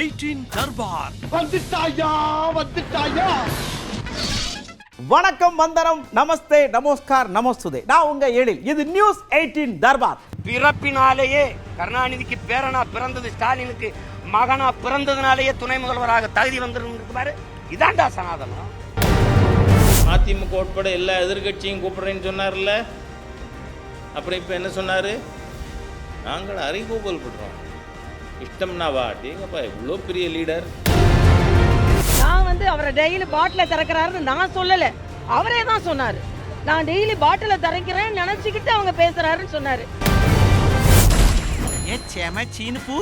Eighteen Darbar. வந்துட்டாயா வந்துட்டாயா? வணக்கம் வந்தனம் நமஸ்தே நமஸ்கார் நமஸ்துதே. நான் உங்க எழில். இது நியூஸ் எயிட்டீன் தர்பார். பிறப்பினாலேயே கருணாநிதிக்கு பேரனா பிறந்தது ஸ்டாலினுக்கு மகனா பிறந்ததுனாலேயே துணை முதல்வராக தகுதி வந்திருக்கு பாரு. இதான்டா சனாதனம். அதிமுக உட்பட எல்லா எதிர்க்கட்சியும் கூப்பிடுறேன்னு சொன்னார்ல. அப்புறம் இப்போ என்ன சொன்னார்? நாங்கள் அறிகூப்பல் படுறோம் இஷ்டம்னா வா டேங்கப்பா இவ்வளோ பெரிய லீடர் நான் வந்து அவரை டெய்லி பாட்டில திறக்கிறாருன்னு நான் சொல்லல. அவரே தான் சொன்னாரு. நான் டெய்லி பாட்டில திறக்கிறேன்னு நினைச்சுக்கிட்டு அவங்க பேசுறாருன்னு சொன்னாரு. ஏ செம சீனுப்பு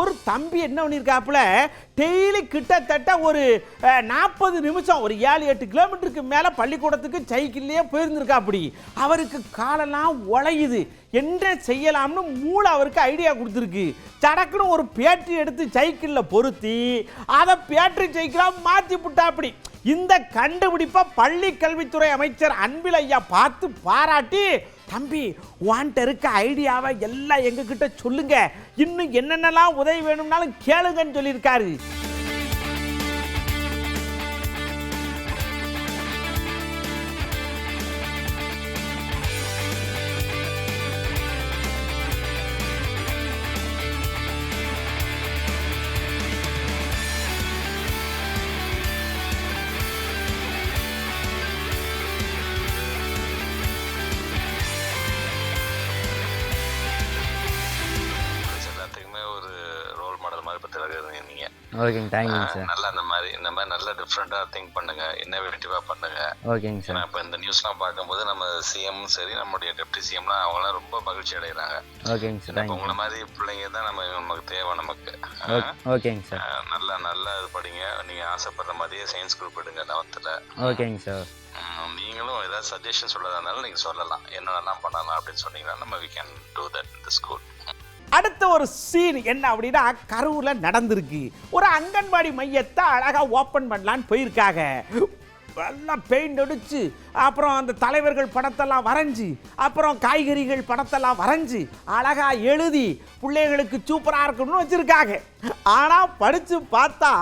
ஒரு தம்பி என்ன பண்ணியிருக்காப்புல டெய்லி கிட்டத்தட்ட ஒரு நாற்பது நிமிஷம் ஒரு ஏழு எட்டு கிலோமீட்டருக்கு மேலே பள்ளிக்கூடத்துக்கு சைக்கிள்லேயே போயிருந்திருக்காப்படி. அவருக்கு காலெல்லாம் உழையுது. என்ன செய்யலாம்னு மூளை அவருக்கு ஐடியா கொடுத்துருக்கு. சடக்குன்னு ஒரு பேட்டரி எடுத்து சைக்கிளில் பொருத்தி அதை பேட்டரி சைக்கிளாக மாற்றி விட்டாப்படி இந்த கண்டுபிடிப்பை பள்ளி கல்வித்துறை அமைச்சர் அன்பில் ஐயா பார்த்து பாராட்டி தம்பி உன்கிட்ட இருக்க ஐடியாவை எல்லாம் எங்ககிட்ட சொல்லுங்க. இன்னும் என்னென்னலாம் உதவி வேணும்னாலும் கேளுங்கன்னு சொல்லியிருக்காரு. ஓகேங்க தேங்க்யூங்க சார் நல்லா இந்த மாதிரி இந்த மாதிரி நல்லா டிஃப்ரெண்ட்டாக திங்க் பண்ணுங்க இன்னோவேட்டிவாக பண்ணுங்க. ஓகேங்க சார் இப்போ இந்த நியூஸ்லாம் பார்க்கும்போது நம்ம சிஎம் சரி நம்மளுடைய டெப்டி சிஎம்லாம் அவங்களாம் ரொம்ப மகிழ்ச்சி அடைகிறாங்க ஓகேங்க சார் இப்போ உங்களை மாதிரி பிள்ளைங்க தான் நம்ம நமக்கு தேவை நமக்கு. ஓகேங்க சார் நல்லா நல்லா இது படிங்க. நீங்கள் ஆசைப்படுற மாதிரியே சயின்ஸ் குரூப் எடுங்க லெவன்த்தில் ஓகேங்க சார் நீங்களும் ஏதாவது சஜஷன் சொல்லதா இருந்தாலும் நீங்கள் சொல்லலாம். என்னென்னலாம் பண்ணலாம் அப்படின்னு சொன்னீங்கன்னா நம்ம வி கேன் டூ தட் இந்த ஸ்கூல் அடுத்த ஒரு சீன் என்ன அப்படின்னா கரூரில் நடந்திருக்கு. ஒரு அங்கன்வாடி மையத்தை அழகாக ஓப்பன் பண்ணலான்னு போயிருக்காங்க. எல்லாம் பெயிண்ட் அடித்து அப்புறம் அந்த தலைவர்கள் படத்தெல்லாம் வரைஞ்சி அப்புறம் காய்கறிகள் படத்தெல்லாம் வரைஞ்சி அழகாக எழுதி பிள்ளைகளுக்கு சூப்பராக இருக்கணும்னு வச்சுருக்காங்க. ஆனால் படித்து பார்த்தா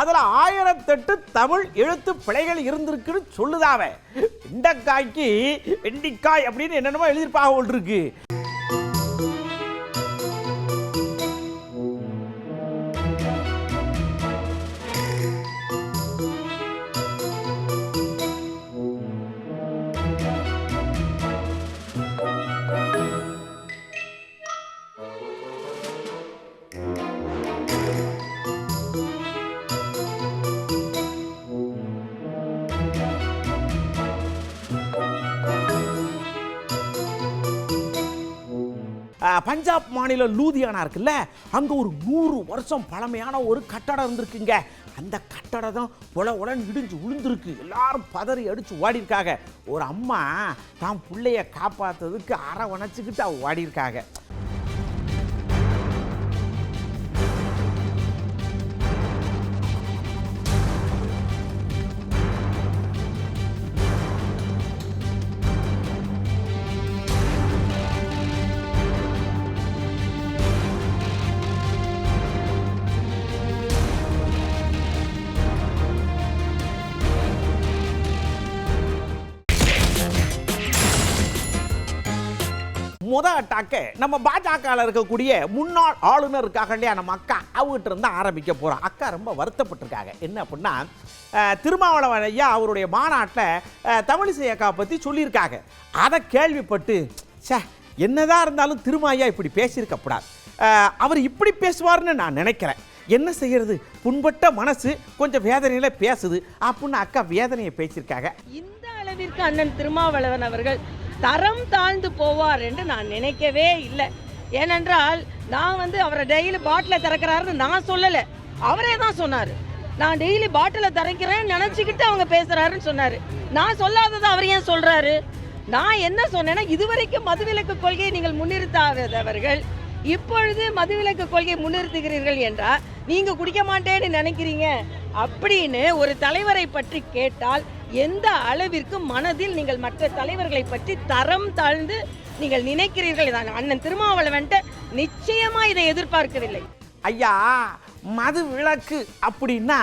அதில் ஆயிரத்தெட்டு தமிழ் எழுத்து பிழைகள் இருந்திருக்குன்னு சொல்லுதாவே வெண்டைக்காய்க்கு வெண்டிக்காய் அப்படின்னு என்னென்னமோ எழுதியிருப்பாக இருக்குது இருக்கு ஆஹ், பஞ்சாப் மாநிலம் லூதியானா இருக்குல்ல அங்கே ஒரு நூறு வருஷம் பழமையான ஒரு கட்டடம் இருந்திருக்குங்க. அந்த கட்டடம் தான் உல உலன்னு இடிஞ்சு விழுந்திருக்கு எல்லாரும் பதறி அடிச்சு ஓடிருக்காங்க ஒரு அம்மா தான் பிள்ளைய காப்பாத்துறதுக்கு அரவணைச்சிக்கிட்டு அவள் ஓடிருக்காங்க முத அட்டாக்க நம்ம பாஜகவில் இருக்கக்கூடிய முன்னாள் ஆளுநர் இருக்காங்க இல்லையா? நம்ம அக்கா அவங்ககிட்ட இருந்து ஆரம்பிக்க போகிறோம் அக்கா ரொம்ப வருத்தப்பட்டிருக்காங்க. என்ன அப்படின்னா திருமாவளவன் ஐயா அவருடைய மாநாட்டில் தமிழிசை அக்கா பற்றி சொல்லியிருக்காங்க. அதை கேள்விப்பட்டு சே என்னதான் இருந்தாலும் திருமா ஐயா இப்படி பேசியிருக்கப்படாது. அவர் இப்படி பேசுவார்னு நான் நினைக்கிறேன். என்ன செய்யறது? புண்பட்ட மனசு கொஞ்சம் வேதனையில் பேசுது. அப்படின்னு அக்கா வேதனையை பேசியிருக்காங்க. இந்த அளவிற்கு அண்ணன் திருமாவளவன் அவர்கள் தரம் தாழ்ந்து போவார் என்று நான் நினைக்கவே இல்லை. ஏனென்றால் நான் வந்து அவரை டெய்லி பாட்டில் திறக்கிறாருன்னு நான் சொல்லலை. அவரே தான் சொன்னார். நான் டெய்லி பாட்டில் திறக்கிறேன்னு நினச்சிக்கிட்டு அவங்க பேசுகிறாருன்னு சொன்னார். நான் சொல்லாததை அவர் ஏன் சொல்கிறாரு நான் என்ன சொன்னேன்னா இதுவரைக்கும் மதுவிலக்கு கொள்கையை நீங்கள் முன்னிறுத்தாதவர்கள் இப்பொழுது மதுவிலக்கு கொள்கையை முன்னிறுத்துகிறீர்கள் என்றால் நீங்கள் குடிக்க மாட்டேன்னு நினைக்கிறீங்க அப்படின்னு ஒரு தலைவரை பற்றி கேட்டால் எந்த அளவிற்கு மனதில் நீங்கள் மற்ற தலைவர்களை பற்றி தரம் தாழ்ந்து நீங்கள் நினைக்கிறீர்கள்? இதான் அண்ணன் திருமாவளவன்ட்ட நிச்சயமா இதை எதிர்பார்க்கவில்லை. ஐயா மது விளக்கு அப்படின்னா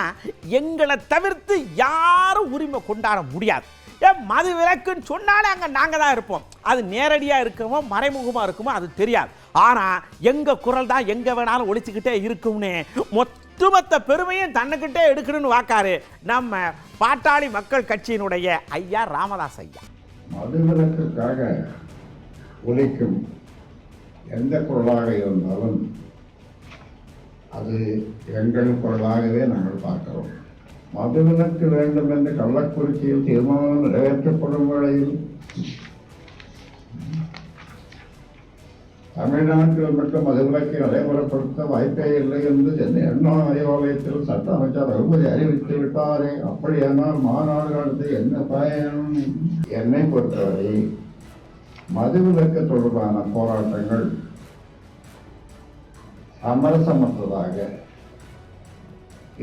எங்களை தவிர்த்து யாரும் உரிமை கொண்டாட முடியாது. ஏன் மது விளக்குன்னு சொன்னாலே அங்கே நாங்கள் தான் இருப்போம். அது நேரடியாக இருக்குமோ மறைமுகமாக இருக்குமோ அது தெரியாது. ஆனால் எங்கள் குரல் தான் எங்கே வேணாலும் ஒழிச்சுக்கிட்டே இருக்கும்னு ஒட்டுமொத்த பெருமையும் தன்னுக்கிட்டே எடுக்கணும்னு வாக்காரு நம்ம பாட்டாளி மக்கள் கட்சியினுடைய ஐயா ராமதாஸ் ஐயா. மதுவிலக்குக்காக உழைக்கும் எந்த குரலாக இருந்தாலும் அது எங்கள் குரலாகவே நாங்கள் பார்க்கிறோம். மதுவிலக்கு வேண்டும் என்று கள்ளக்குறிச்சியில் தீர்மானம் நிறைவேற்றப்படும் வேளையில் தமிழ்நாட்டில் மட்டும் மதுவிலக்கை நடைமுறைப்படுத்த வாய்ப்பே இல்லை என்று சென்னை அண்ணா அறிவாலயத்தில் சட்ட அமைச்சர் ரகுபதி அறிவித்து விட்டாரே. அப்படியானால் மாநாடு நடத்தி என்ன பயன்? என்னை பொறுத்தவரை மதுவிலக்கு தொடர்பான போராட்டங்கள் சமரசமற்றதாக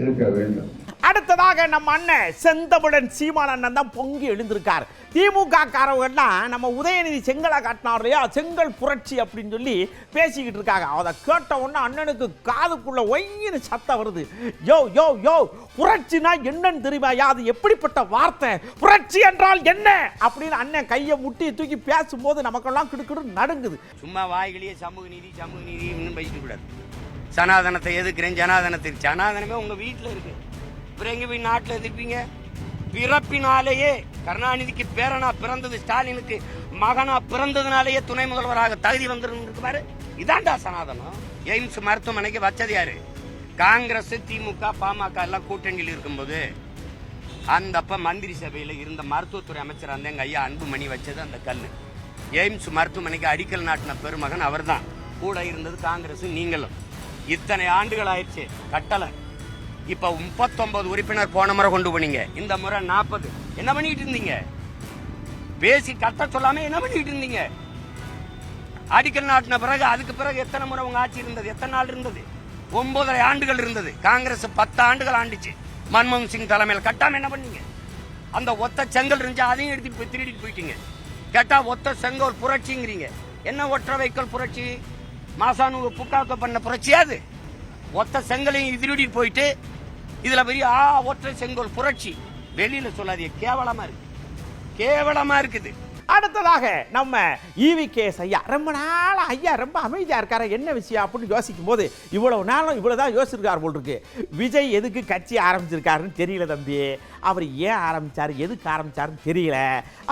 இருக்க வேண்டும். அடுத்ததாக நம்ம அண்ணன் செந்தமிழன் சீமான் அண்ணன் தான் பொங்கி எழுந்திருக்கார். திமுக காரவங்கலாம் நம்ம உதயநிதி செங்கலை காட்டினார் இல்லையா? செங்கல் புரட்சி அப்படின்னு சொல்லி பேசிக்கிட்டு இருக்காங்க. அதை கேட்ட உடனே அண்ணனுக்கு காதுக்குள்ள ஒய்யின்னு சத்தம் வருது. யோ யோ யோ புரட்சினா என்னன்னு தெரியுமாயா அது எப்படிப்பட்ட வார்த்தை? புரட்சி என்றால் என்ன? அப்படின்னு அண்ணன் கையை முட்டி தூக்கி பேசும்போது நமக்கெல்லாம் கிடுக்கிடு நடுங்குது. சும்மா வாய்களையே சமூக நீதி சமூக நீதி இன்னும் பேசிட்டு கூடாது. சனாதனத்தை எதுக்குறேன் ஜனாதனத்தை சனாதனமே உங்க வீட்டில் இருக்கு. அப்புறம் எங்க போய் நாட்டில் எதிர்ப்பீங்க பிறப்பினாலேயே கருணாநிதிக்கு பேரனா பிறந்தது ஸ்டாலினுக்கு மகனா பிறந்ததுனாலேயே துணை முதல்வராக தகுதி வந்திருக்கு பாரு. இதான்டா சனாதனம். எய்ம்ஸ் மருத்துவமனைக்கு வச்சது யாரு? காங்கிரஸ் திமுக பாமக எல்லாம் கூட்டணியில் இருக்கும்போது அந்த அப்ப மந்திரி சபையில் இருந்த மருத்துவத்துறை அமைச்சர் அந்த எங்கள் ஐயா அன்புமணி வச்சது அந்த கல் எய்ம்ஸ் மருத்துவமனைக்கு அடிக்கல் நாட்டின பெருமகன் அவர் தான் கூட இருந்தது காங்கிரஸ் நீங்களும். இத்தனை ஆண்டுகள் ஆயிடுச்சு. கட்டளை இப்ப முப்பத்தொன்பது உறுப்பினர் போன முறை கொண்டு போனீங்க. இந்த முறை நாற்பது. என்ன பண்ணிட்டு இருந்தீங்க? பேசி கட்ட சொல்லாம என்ன பண்ணிட்டு இருந்தீங்க? அடிக்கல் நாட்டின பிறகு அதுக்கு பிறகு எத்தனை முறை உங்க ஆட்சி இருந்தது? எத்தனை நாள் இருந்தது? ஒன்பதரை ஆண்டுகள் இருந்தது. காங்கிரஸ் பத்து ஆண்டுகள் ஆண்டுச்சு. மன்மோகன் சிங் தலைமையில். கட்டாம என்ன பண்ணீங்க? அந்த ஒத்த செங்கல் இருந்துச்சு அதையும் எடுத்து போய் திருடிட்டு போயிட்டீங்க. கேட்டா ஒத்த செங்கல் புரட்சிங்கிறீங்க. என்ன ஒற்றை வைக்கல் புரட்சி? மாசானு புக்காக்க பண்ண புரட்சியாது ஒத்த செங்கலையும் திருடிட்டு போயிட்டு இதுல பெரிய ஆ ஒற்றை செங்கோல் புரட்சி. வெளியில சொல்லாதீங்க கேவலமா இருக்கு. கேவலமா இருக்குது. அடுத்ததாக நம்ம ஈவி கேஸ் ஐயா. ரொம்ப நாள் ஐயா ரொம்ப அமைதியாக இருக்காரு என்ன விஷயம் அப்படின்னு யோசிக்கும் போது இவ்வளவு நாளும் இவ்வளோ தான் யோசிச்சிருக்கார் போல் இருக்கு. விஜய் எதுக்கு கட்சி ஆரம்பிச்சிருக்காருன்னு தெரியல தம்பி. அவர் ஏன் ஆரம்பிச்சார் எதுக்கு ஆரம்பித்தாருன்னு தெரியல.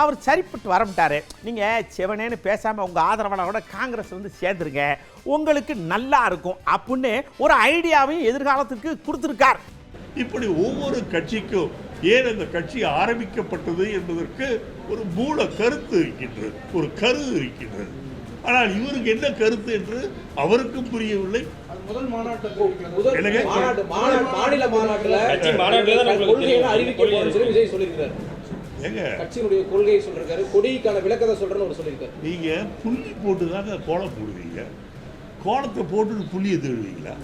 அவர் சரிப்பட்டு வரமாட்டாரு நீங்கள் செவனேன்னு பேசாமல் உங்கள் ஆதரவாளரோட காங்கிரஸ் வந்து சேர்ந்துருங்க. உங்களுக்கு நல்லா இருக்கும் அப்படின்னு ஒரு ஐடியாவையும் எதிர்காலத்துக்கு கொடுத்துருக்கார். இப்படி ஒவ்வொரு கட்சிக்கும் ஏன் அந்த கட்சி ஆரம்பிக்கப்பட்டது என்பதற்கு ஒரு மூல கருத்து இருக்கின்றது ஒரு கரு இருக்கின்றது. ஆனால் இவருக்கு என்ன கருத்து என்று அவருக்கும் புரியவில்லை. முதல் மாநாட்டு முதல் என்னங்க? மாநாட்டு மாநாடு மாநில மாநாட்டுல கட்சி மாநாட்டுல தான் உங்களுக்கு கொள்கையை தெரியும். அறிவிக்க ஏங்க? கட்சியினுடைய கொள்கையை சொல்லிருக்காரு கொடிக்கான விளக்கத்தை சொல்றேன்னு ஒரு சொல்லியிருக்காரு. நீங்க புள்ளி போட்டு தாங்க கோலம் போடுவீங்க. கோலத்தை போட்டுட்டு புள்ளியை தேடுவீங்களா?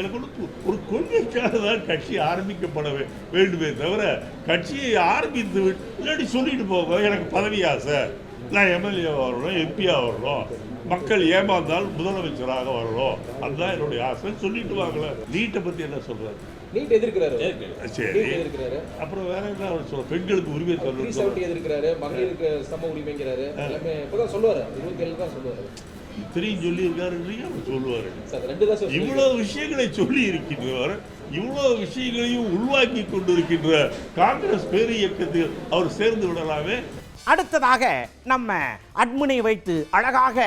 எனக்கு ஒன்று ஒரு கொள்கைக்காக தான் கட்சி ஆரம்பிக்கப்பட வேண்டுமே தவிர கட்சியை ஆரம்பித்து விட்டு இல்லாட்டி சொல்லிட்டு போக எனக்கு பதவி ஆசை. நான் எம்எல்ஏ வரணும் எம்பியா வரணும். மக்கள் ஏமாந்தால் முதலமைச்சராக வரணும். அதுதான் என்னுடைய ஆசை. சொல்லிட்டு வாங்கல நீட்டை பத்தி என்ன சொல்றாரு? நீட் எதிர்க்கிறாரு. சரி அப்புறம் வேற என்ன அவர் சொல்ற? பெண்களுக்கு உரிமை த்ரீ தரணும் எதிர்க்கிறாரு. மகளிருக்கு சம உரிமைங்கிறாரு. எல்லாமே இப்பதான் சொல்லுவாரு. இருபத்தி ஏழு தான் சொல்லுவாரு. இத்தனையும் சொல்லியிருக்காருன்றீங்க அவர் சொல்லுவாரு. இவ்வளவு விஷயங்களை சொல்லி இருக்கின்றவர் இவ்வளவு விஷயங்களையும் உருவாக்கி கொண்டிருக்கின்ற காங்கிரஸ் பேரு இயக்கத்தில் அவர் சேர்ந்து விடலாமே? அடுத்ததாக நம்ம அட்மினை வைத்து அழகாக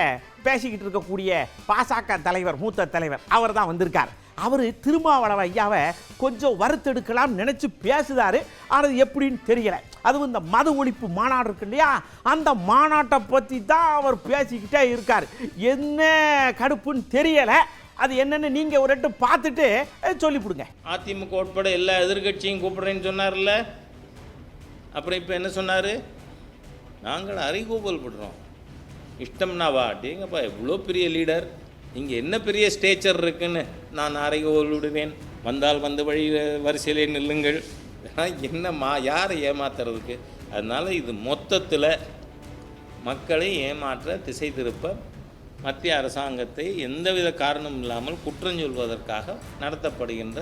பேசிக்கிட்டு இருக்கக்கூடிய பாசக தலைவர் மூத்த தலைவர் அவர் தான் வந்திருக்கார். அவர் திருமாவளவ ஐயாவை கொஞ்சம் வறுத்தெடுக்கலாம் நினைச்சு பேசுதாரு. ஆனால் எப்படின்னு தெரியல. அதுவும் இந்த மது ஒழிப்பு மாநாடு இருக்கு இல்லையா? அந்த மாநாட்டை பற்றி தான் அவர் பேசிக்கிட்டே இருக்கார். என்ன கடுப்புன்னு தெரியலை. அது என்னன்னு நீங்கள் ஒரு ரெட்டு பார்த்துட்டு சொல்லி கொடுங்க அதிமுக உட்பட எல்லா எதிர்க்கட்சியும் கூப்பிடுறேன்னு சொன்னார்ல. அப்புறம் இப்போ என்ன சொன்னார்? நாங்கள் அறைகூவல் படுறோம். இஷ்டம்னா வா டேங்கப்பா எவ்வளோ பெரிய லீடர். இங்கே என்ன பெரிய ஸ்டேச்சர் இருக்குன்னு நான் அறைகூவல் விடுவேன். வந்தால் வந்து வழி வரிசையிலே நில்லுங்கள். ஆனால் என்னம்மா யாரை ஏமாத்துறதுக்கு? அதனால் இது மொத்தத்தில் மக்களை ஏமாற்ற திசை திருப்ப மத்திய அரசாங்கத்தை எந்தவித காரணம் இல்லாமல் குற்றம் சொல்வதற்காக நடத்தப்படுகின்ற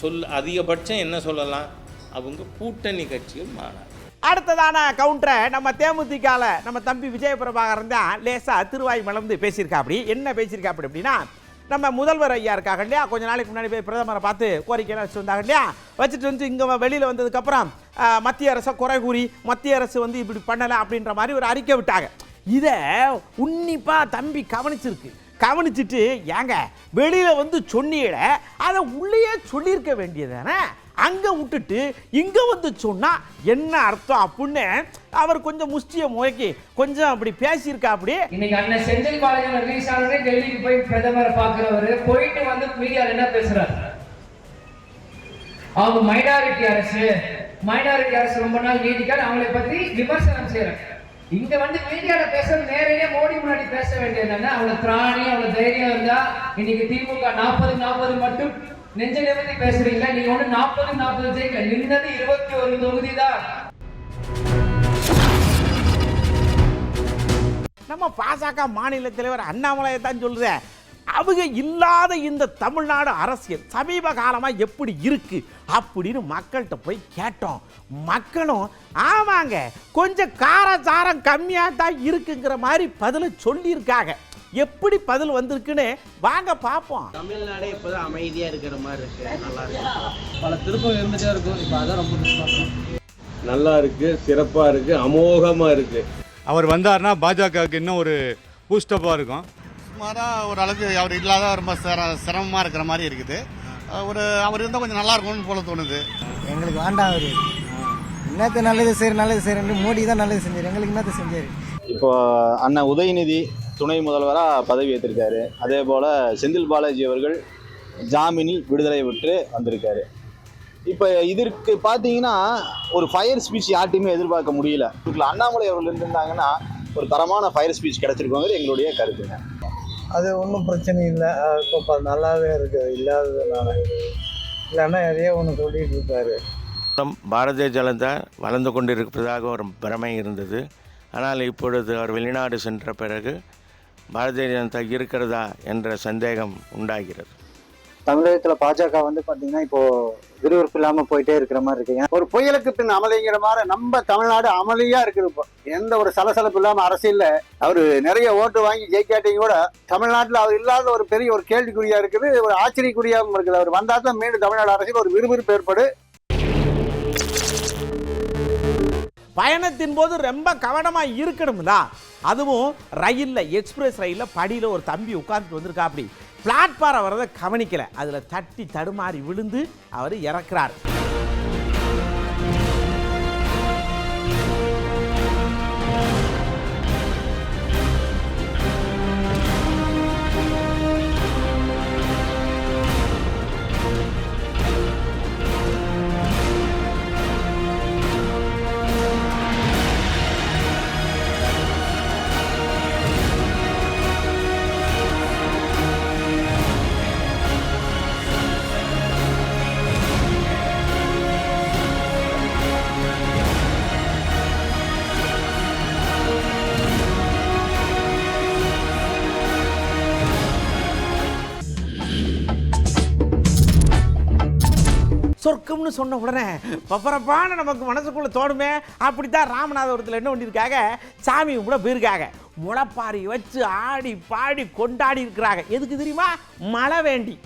சொல் அதிகபட்சம் என்ன சொல்லலாம்? அவங்க கூட்டணி கட்சிகள் மாநாடு அடுத்ததான கவுண்டரை நம்ம தேமுதிகால நம்ம தம்பி விஜய இருந்தால் தான் லேசா திருவாய் மலர்ந்து பேசியிருக்கா அப்படி என்ன பேசியிருக்கா அப்படி அப்படின்னா நம்ம முதல்வர் ஐயா இருக்காங்க இல்லையா? கொஞ்ச நாளைக்கு முன்னாடி போய் பிரதமரை பார்த்து கோரிக்கையெல்லாம் வச்சு வந்தாங்க இல்லையா? வச்சுட்டு வந்து இங்கே வெளியில் வந்ததுக்கப்புறம் மத்திய அரசை குறை கூறி மத்திய அரசு வந்து இப்படி பண்ணலை அப்படின்ற மாதிரி ஒரு அறிக்கை விட்டாங்க. இதை உன்னிப்பாக தம்பி கவனிச்சிருக்கு. கவனிச்சிட்டு ஏங்க வெளியில் வந்து சொன்னீட அதை உள்ளேயே சொல்லியிருக்க வேண்டியதானே அங்கே விட்டுட்டு இங்கே வந்து சொன்னா என்ன அர்த்தம் அப்படின்னு அவர் கொஞ்சம் முஷ்டியை முயக்கி கொஞ்சம் அப்படி பேசியிருக்கா அப்படி இன்னைக்கு அண்ணன் செந்தில் பாலாஜி ரிலீஸ் ஆனதே டெல்லிக்கு போய் பிரதமரை பார்க்கிறவரு போயிட்டு வந்து மீடியாவில் என்ன பேசுறாரு? அவங்க மைனாரிட்டி அரசு மைனாரிட்டி அரசு ரொம்ப நாள் நீடிக்காது அவங்களை பத்தி விமர்சனம் செய்யறாங்க. இங்க வந்து மீடியால பேசுறது நேரடியா மோடி முன்னாடி பேச வேண்டியது என்ன அவ்வளவு திராணி அவ்வளவு தைரியம் இருந்தா இன்னைக்கு திமுக நாற்பது நாற்பது மட்டும் நெஞ்ச பேசுறீங்க நீங்க ஒண்ணு நாற்பது நாற்பது ஜெயிக்கல நின்னது இருபத்தி ஒரு தொகுதி தான் நம்ம பாஜக மாநில தலைவர் அண்ணாமலையை தான் சொல்கிறேன் அவங்க இல்லாத இந்த தமிழ்நாடு அரசியல் சமீப காலமாக எப்படி இருக்கு அப்படின்னு மக்கள்கிட்ட போய் கேட்டோம். மக்களும் ஆமாங்க கொஞ்சம் காரசாரம் கம்மியாக தான் இருக்குங்கிற மாதிரி பதிலை சொல்லியிருக்காங்க. எப்படி பதில் வந்திருக்குன்னு வாங்க பார்ப்போம் தமிழ்நாடே இப்போதான் அமைதியா இருக்கிற மாதிரி இருக்கு. நல்லா இருக்கு. பல திருப்பம் இருந்துட்டே இருக்கும். இப்போ அதான் ரொம்ப நல்லா இருக்கு சிறப்பா இருக்கு அமோகமா இருக்கு. அவர் வந்தார்னா பாஜகவுக்கு இன்னும் ஒரு பூஸ்டப்பாக இருக்கும். சுமாராக ஒரு அளவுக்கு அவர் இல்லாத ரொம்ப சிர சிரமமாக இருக்கிற மாதிரி இருக்குது. ஒரு அவர் இருந்தால் கொஞ்சம் நல்லா இருக்கும்னு போல தோணுது. எங்களுக்கு வேண்டாம் அவரு. என்னத்த நல்லது செய்யற நல்லது செய்யறேன் மோடி தான் நல்லது செஞ்சாரு. எங்களுக்கு என்னத்த செஞ்சாரு? இப்போ அண்ணன் உதயநிதி துணை முதல்வராக பதவி ஏற்றிருக்காரு அதே போல் செந்தில் பாலாஜி அவர்கள் ஜாமீனில் விடுதலை விட்டு வந்திருக்காரு. இப்போ இதற்கு பார்த்தீங்கன்னா ஒரு ஃபயர் ஸ்பீச் யார்ட்டையுமே எதிர்பார்க்க முடியல. இதுக்குள்ள அண்ணாமலை அவர்கள் இருந்திருந்தாங்கன்னா ஒரு தரமான ஃபயர் ஸ்பீச் கிடைச்சிருக்கோங்கிறது எங்களுடைய கருத்துங்க அது ஒன்றும் பிரச்சனை இல்லை. இப்போ நல்லாவே இருக்கு. இல்லாததுனால. இல்லைன்னா எதையோ ஒன்று சொல்லிட்டு இருப்பாரு பாரதிய ஜனதா வளர்ந்து கொண்டிருப்பதாக ஒரு பிரமை இருந்தது. ஆனால் இப்பொழுது அவர் வெளிநாடு சென்ற பிறகு பாரதிய ஜனதா இருக்கிறதா என்ற சந்தேகம் உண்டாகிறது. தமிழகத்தில் பாஜக வந்து பார்த்தீங்கன்னா இப்போ விறுவிறுப்பு இல்லாமல் போயிட்டே இருக்கிற மாதிரி இருக்கு. ஏன்னா ஒரு புயலுக்கு பின் அமளிங்கிற மாதிரி நம்ம தமிழ்நாடு அமளியா இருக்குது இப்போ. எந்த ஒரு சலசலப்பு இல்லாம அரசியல்ல அவரு நிறைய ஓட்டு வாங்கி ஜெயிக்காட்டியும் கூட தமிழ்நாட்டில் அவர் இல்லாத ஒரு பெரிய ஒரு கேள்விக்குறியா இருக்குது ஒரு ஆச்சரியக்குறியாகவும் இருக்குது. அவர் வந்தால் தான் மீண்டும் தமிழ்நாடு அரசியல் ஒரு விறுவிறுப்பு ஏற்படு. பயணத்தின் போது ரொம்ப கவனமாக இருக்கணும் தான் அதுவும் ரயிலில் எக்ஸ்பிரஸ் ரயிலில் படியில் ஒரு தம்பி உட்காந்துட்டு வந்திருக்கா அப்படி பிளாட்பாரம் வரதை கவனிக்கலை. அதில் தட்டி தடுமாறி விழுந்து அவர் இறக்குறாரு. சொர்க்கம்னு சொன்ன உடனே பப்பரப்பான நமக்கு மனசுக்குள்ளே தோணுமே அப்படித்தான் ராமநாதபுரத்தில் என்ன பண்ணியிருக்காங்க? சாமி கூட போயிருக்காங்க. முளைப்பாரி வச்சு ஆடி பாடி கொண்டாடி இருக்கிறாங்க. எதுக்கு தெரியுமா? மழை வேண்டி.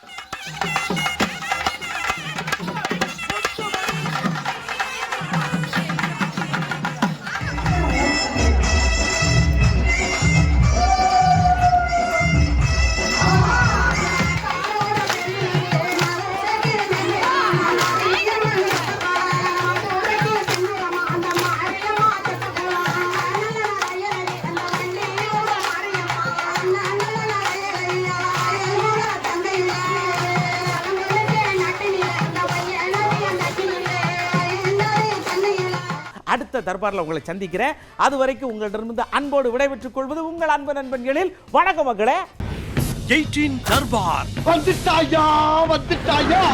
தர்பாரில் உங்களை சந்திக்கிறேன். அது வரைக்கும் உங்களிடமிருந்து அன்போடு விடைபெற்றுக் கொள்வது உங்கள் அன்பு நண்பன்களில் வணக்க மக்களே எயிட்டீன் தர்பார். வந்துட்டாயா வந்துட்டாயா?